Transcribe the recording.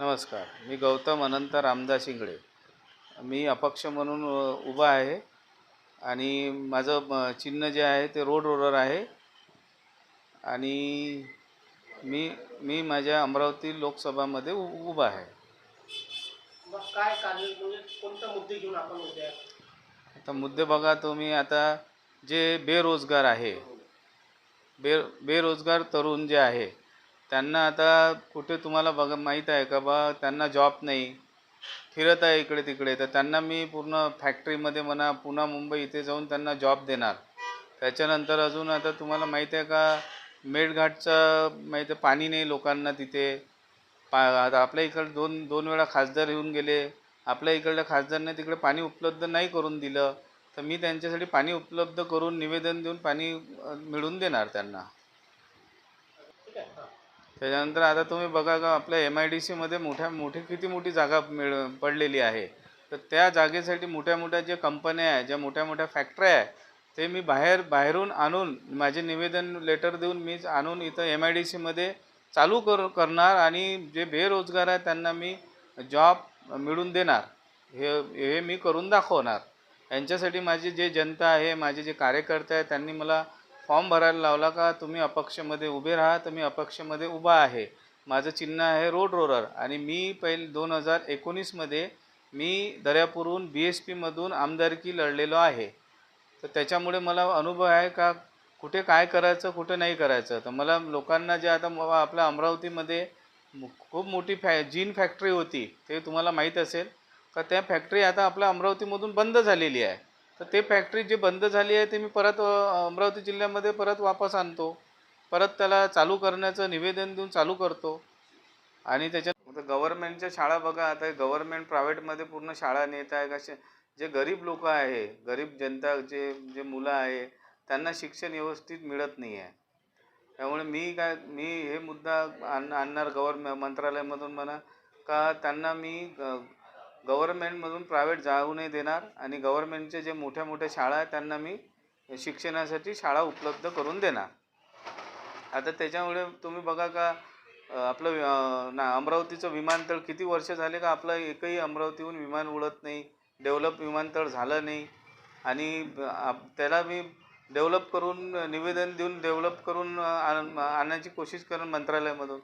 नमस्कार मी गौतम अनंत रामदास इंगळे मी अपक्ष म्हणून उभा आहे आणि माझं चिन्ह जे आहे ते रोड रोलर आहे आणि मी मी माझ्या अमरावती लोकसभामध्ये उभा आहे. काय म्हणजे कोणते मुद्दे घेऊन आपण आता मुद्दे बघा तुम्ही आता जे बेरोजगार आहे बे बेरोजगार तरुण जे आहे त्यांना आता कुठे तुम्हाला बघा माहीत आहे का बा त्यांना जॉब नाही फिरत आहे इकडे तिकडे तर त्यांना मी पूर्ण फॅक्टरीमध्ये म्हणा पुन्हा मुंबई इथे जाऊन त्यांना जॉब देणार. त्याच्यानंतर अजून आता तुम्हाला माहीत आहे का मेळघाटचं माहीत आहे पाणी नाही लोकांना तिथे. पा आता आपल्या इकडे दोन दोन वेळा खासदार येऊन गेले. आपल्या इकडल्या खासदारने तिकडे पाणी उपलब्ध नाही करून दिलं. तर मी त्यांच्यासाठी पाणी उपलब्ध करून निवेदन देऊन पाणी मिळून मिळवून देणार त्यांना. त्याच्यानंतर आता तुम्ही बघा का आपल्या एम आय डी सीमध्ये मोठ्या मोठी किती मोठी जागा मिळ पडलेली आहे. तर त्या जागेसाठी मोठ्या मोठ्या ज्या कंपन्या आहे ज्या मोठ्या मोठ्या फॅक्टऱ्या आहे ते मी बाहेर बाहेरून आणून माझे निवेदन लेटर देऊन मी आणून इथं एम आय डी सीमध्ये चालू कर करणार आणि जे बेरोजगार आहे त्यांना मी जॉब मिळून देणार. हे हे मी करून दाखवणार. यांच्यासाठी माझी जे जनता आहे माझे जे कार्यकर्ते आहे त्यांनी मला फॉर्म भरायला लावला का तुम्ही अपक्षमध्ये उभे राहा तर मी अपक्षमध्ये उभा आहे. माझं चिन्ह आहे रोड रोलर आणि मी पहिले दोन हजार एकोणीसमध्ये मी दर्यापूरहून बी एस पीमधून आमदारकी लढलेलो आहे. तर त्याच्यामुळे मला अनुभव आहे का कुठे काय करायचं कुठे नाही करायचं? तर मला लोकांना जे आता आपल्या अमरावतीमध्ये खूप मोठी फॅ जीन फॅक्टरी होती ते तुम्हाला माहीत असेल. का त्या फॅक्टरी आता आपल्या अमरावतीमधून बंद झालेली आहे. तर ते फॅक्टरी जी बंद झाली आहे ते मी परत अमरावती जिल्ह्यामध्ये परत वापस आणतो. परत त्याला चालू करण्याचं निवेदन देऊन चालू करतो. आणि त्याच्यात गव्हर्नमेंटच्या शाळा बघा आता गव्हर्नमेंट प्रायव्हेटमध्ये पूर्ण शाळा नेत आहे कसे जे गरीब लोक आहे गरीब जनता जे जे मुलं आहे त्यांना शिक्षण व्यवस्थित मिळत नाही आहे. त्यामुळे मी काय मी हे मुद्दा आण आणणार गव्हर्न मंत्रालयामधून म्हणा का त्यांना मी गव्हर्मेंटमधून प्रायव्हेट जाऊ नाही देणार आणि गव्हर्मेंटचे जे मोठ्या मोठ्या शाळा आहेत त्यांना मी शिक्षणासाठी शाळा उपलब्ध करून देणार. आता त्याच्यामुळे तुम्ही बघा का आपलं ना अमरावतीचं विमानतळ किती वर्ष झाले का आपलं एकही अमरावतीहून विमान उडत नाही डेव्हलप विमानतळ झालं नाही आणि आप- त्याला मी डेव्हलप करून निवेदन देऊन डेव्हलप करून आण- आणण्याची कोशिश करेन मंत्रालयामधून.